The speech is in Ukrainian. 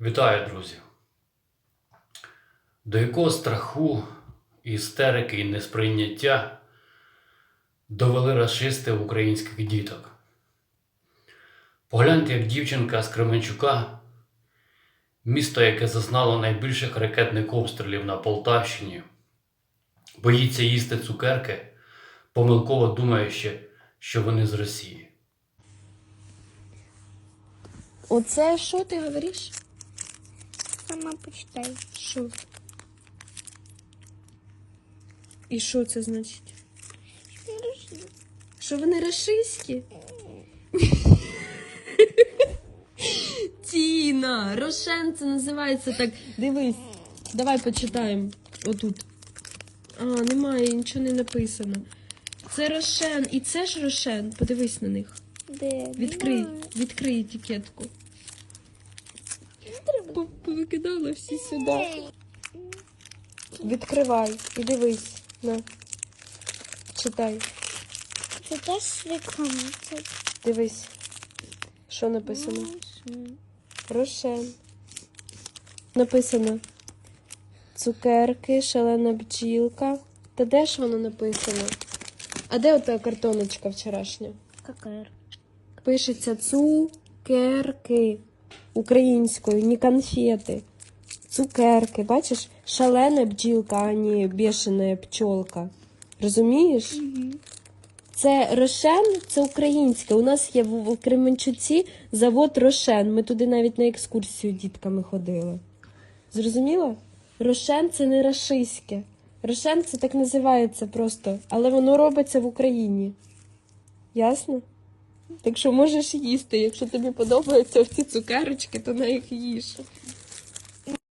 Вітаю, друзі! До якого страху, істерики і несприйняття довели расисти українських діток? Погляньте, як дівчинка з Кременчука, місто, яке зазнало найбільших ракетних обстрілів на Полтавщині, боїться їсти цукерки, помилково думаючи, що вони з Росії. Оце що ти говориш? Сама почитай. Що? І що це значить? Що вони рашистські? Тіна, Рошен це називається так. Дивись, давай почитаємо. Отут. А, немає, нічого не написано. Це Рошен, і це ж Рошен. Подивись на них. Де? Відкрий, відкрий етикетку. По- Повикидала всі сюди. Відкривай і дивись. На. Читай. Це теж реклама. Дивись. Що написано? Рошен. Написано. Цукерки, шалена бджілка. Та де ж воно написано? А де ота картоночка вчорашня? какая? Пишеться цукерки українською, не конфети. Цукерки, бачиш, шалена бджілка, а не бешена пчолка. Розумієш? Це Рошен, це українське. У нас є в Кременчуці завод Рошен. Ми туди навіть на екскурсію дітками ходили. Зрозуміла? Рошен це не рашиське. Рошен це так називається просто, але воно робиться в Україні. Ясно? Так що можеш їсти. Якщо тобі подобаються ці цукерочки, то на їх їж.